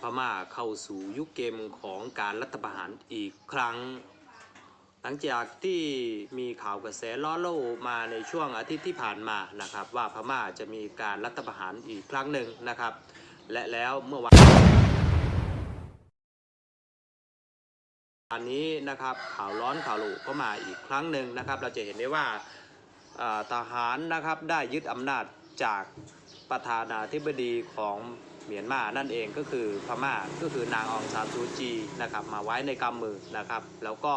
พม่าเข้าสู่ยุคเกมของการรัฐประหารอีกครั้ง หลังจากที่มีข่าวกระแสล้อโลมาในช่วงอาทิตย์ที่ผ่านมานะครับ ว่าพม่าจะมีการรัฐประหารอีกครั้งหนึ่งนะครับ และแล้วเมื่อวานอันนี้นะครับข่าวร้อนข่าวลุก็มาอีกครั้งหนึ่งนะครับ เราจะเห็นได้ว่าอ่าทหารนะครับได้ยึดอำนาจจากประธานาธิบดีของ เมียนมานั่นเองก็คือพม่าก็คือนางองซานซูจีนะครับมาไว้ในกำมือนะครับ แล้วก็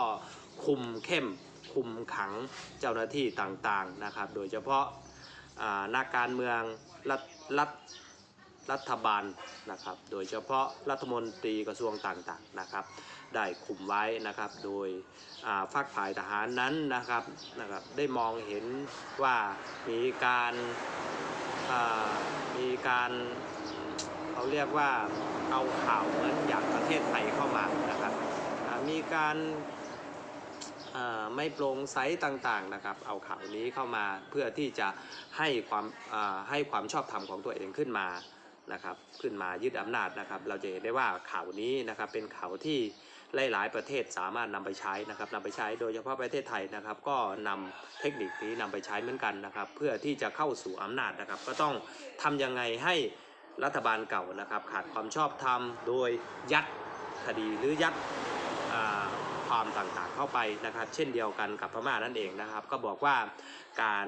คุมเข้มคุมขังเจ้าหน้าที่ต่างๆนะครับ โดยเฉพาะานักการเมืองรัฐรัฐรัฐบาลนะครับ โดยเฉพาะรัฐมนตรีกระทรวงต่างๆนะครับ ได้คุมไว้นะครับ โดยอ่าฝักฝ่ายทหารนั้นนะครับนะครับ ได้มองเห็นว่ามีการามีการ เขาเรียกว่าเอาข่าวเหมือนอย่างประเทศไทยเข้ามานะครับมีการไม่โปร่งใสต่างๆนะครับ เอาข่าวนี้เข้ามาเพื่อที่จะให้ความให้ความชอบธรรมของตัวเองขึ้นมานะครับ ขึ้นมายึดอำนาจนะครับ เราจะเห็นได้ว่าข่าวนี้นะครับเป็นข่าวที่หลายๆประเทศสามารถนำไปใช้นะครับนำไปใช้โดยเฉพาะประเทศไทยนะครับ ก็นำเทคนิคนี้นำไปใช้เหมือนกันนะครับ เพื่อที่จะเข้าสู่อำนาจนะครับ ก็ต้องทำยังไงให้ รัฐบาลเก่านะครับ ขาดความชอบธรรมโดยยัดคดีหรือยัดความต่างๆเข้าไปนะครับ เช่นเดียวกันกับพม่านั่นเองนะครับ ก็บอกว่าการ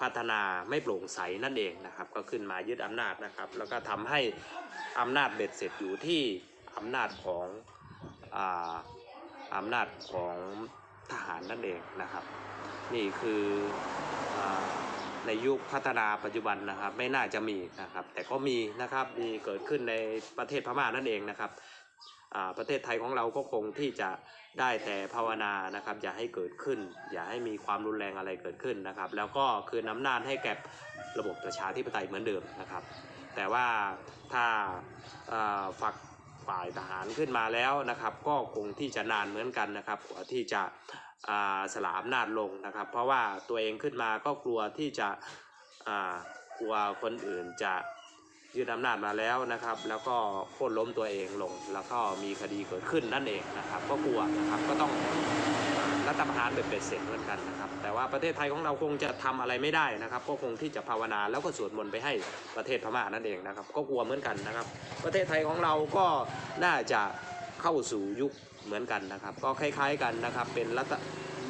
พัฒนาไม่โปร่งใสนั่นเองนะครับ ก็ขึ้นมายึดอำนาจนะครับ แล้วก็ทำให้อำนาจเบ็ดเสร็จอยู่ที่อำนาจของอาอำนาจของทหารนั่นเองนะครับ นี่คืออ ในยุคพัฒนาปัจจุบันนะครับไม่น่าจะมีนะครับ แต่ก็มีนะครับมีเกิดขึ้นในประเทศพม่านั่นเองนะครับประเทศไทยของเราก็คงที่จะได้แต่ภาวนานะครับ อย่าให้เกิดขึ้น อย่าให้มีความรุนแรงอะไรเกิดขึ้นนะครับ แล้วก็คืนอำนาจให้แก่ระบบประชาธิปไตยเหมือนเดิมนะครับ แต่ว่าถ้าฝัก ฝ่ายทหารขึ้นมาแล้วนะครับ ก็คงที่จะนานเหมือนกันนะครับกว่าที่จะสละอำนาจลงนะครับ เพราะว่าตัวเองขึ้นมาก็กลัวที่จะกลัวคนอื่นจะยึดอำนาจมาแล้วนะครับ แล้วก็โค่นล้มตัวเองลง แล้วก็มีคดีเกิดขึ้นนั่นเองนะครับ ก็กลัวนะครับก็ต้อง รัฐประหารแบบเบ็ดเสร็จเหมือนกันนะครับ แต่ว่าประเทศไทยของเราคงจะทำอะไรไม่ได้นะครับก็คงที่จะภาวนาแล้วก็สวดมนต์ไปให้ประเทศพม่านั่นเองนะครับ ก็กลัวเหมือนกันนะครับ ประเทศไทยของเราก็น่าจะเข้าสู่ยุคเหมือนกันนะครับ ก็คล้าย ๆกันนะครับ เป็นรัฐ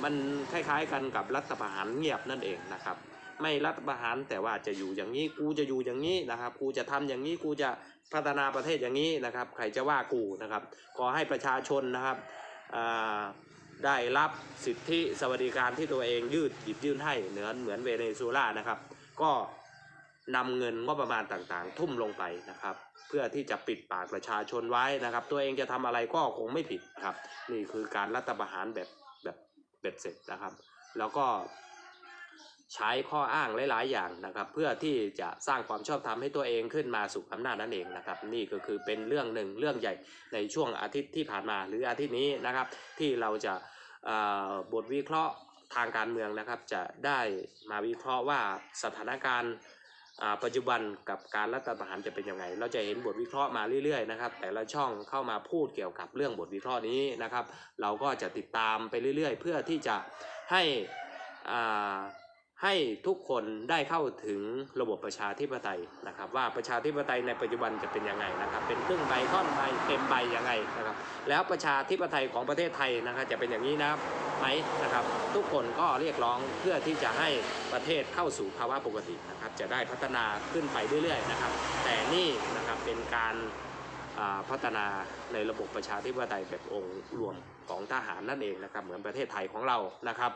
มันคล้ายๆ กันกับรัฐประหารเงียบนั่นเองนะครับ ไม่รัฐประหารแต่ว่าจะอยู่อย่างนี้กูจะอยู่อย่างนี้นะครับ กูจะทำอย่างนี้กูจะพัฒนาประเทศอย่างนี้นะครับ ใครจะว่ากูนะครับ ขอให้ประชาชนนะครับอ่า ได้รับสิทธิสวัสดิการที่ตัวเองยืดหยิบยื่นให้เหนือเหมือนเวเนซุเอลานะครับ ก็นำเงินงบประมาณต่างๆ ทุ่มลงไปนะครับ เพื่อที่จะปิดปากประชาชนไว้นะครับ ตัวเองจะทำอะไรก็คงไม่ผิดครับ นี่คือการรัฐประหารแบบแบบเบ็ดเสร็จนะครับ แล้วก็ ใช้ข้ออ้างหลาย ๆ อย่างนะครับ เพื่อที่จะสร้างความชอบธรรมให้ตัวเองขึ้นมาสู่อำนาจนั่นเองนะครับ นี่ก็คือเป็นเรื่องหนึ่งเรื่องใหญ่ในช่วงอาทิตย์ที่ผ่านมาหรืออาทิตย์นี้นะครับ ที่เราจะบทวิเคราะห์ทางการเมืองนะครับ จะได้มาวิเคราะห์ว่าสถานการณ์ปัจจุบันกับการรัฐประหารจะเป็นยังไง เราจะเห็นบทวิเคราะห์มาเรื่อยๆนะครับ แต่ละช่องเข้ามาพูดเกี่ยวกับเรื่องบทวิเคราะห์นี้นะครับ เราก็จะติดตามไปเรื่อยๆ เพื่อที่จะให้อ่า ให้ทุกคนได้เข้าถึงระบบประชาธิปไตยนะครับ ว่าประชาธิปไตยในปัจจุบันจะเป็นยังไงนะครับ เป็นครึ่งใบค่อนใบเต็มใบยังไงนะครับ แล้วประชาธิปไตยของประเทศไทยนะครับจะเป็นอย่างนี้นะครับไหมนะครับ ทุกคนก็เรียกร้องเพื่อที่จะให้ประเทศเข้าสู่ภาวะปกตินะครับ จะได้พัฒนาขึ้นไปเรื่อยๆนะครับ แต่นี่นะครับเป็นการพัฒนาในระบบประชาธิปไตยแบบองค์รวมของทหารนั่นเองนะครับ เหมือนประเทศไทยของเรานะครับ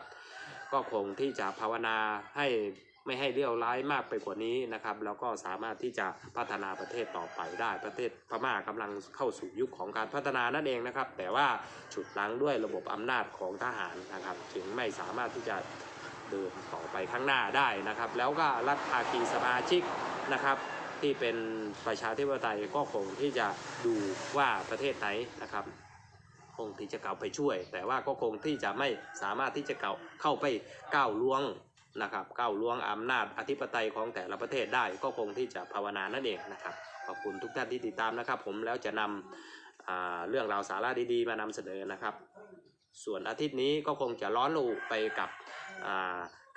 ก็คงที่จะภาวนาให้ไม่ให้เลี้ยวร้ายมากไปกว่านี้นะครับแล้วก็สามารถที่จะพัฒนาประเทศต่อไปได้ประเทศพม่ากำลังเข้าสู่ยุคของการพัฒนานั่นเองนะครับ แต่ว่าฉุดลังด้วยระบบอำนาจของทหารนะครับจึงไม่สามารถที่จะเดินต่อไปข้างหน้าได้นะครับ แล้วก็รัฐภาคีสมาชิกนะครับ ที่เป็นประชาธิปไตยก็คงที่จะดูว่าประเทศไหนนะครับ คงที่จะเก่าไปช่วย แต่ว่าก็คงที่จะไม่สามารถที่จะเก่าเข้าไปก้าวล่วงนะครับก้าวล่วงอำนาจอธิปไตยของแต่ละประเทศได้ก็คงที่จะภาวนานั่นเองนะครับขอบคุณทุกท่านที่ติดตามนะครับ ผมแล้วจะนำเรื่องราวสาระดีๆ มานำเสนอนะครับ ส่วนอาทิตย์นี้ก็คงจะร้อนระอุไปกับ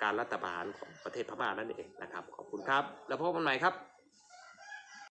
การรัฐประหารของประเทศพม่านั่นเองนะครับ ขอบคุณครับ แล้วพบกันใหม่ครับ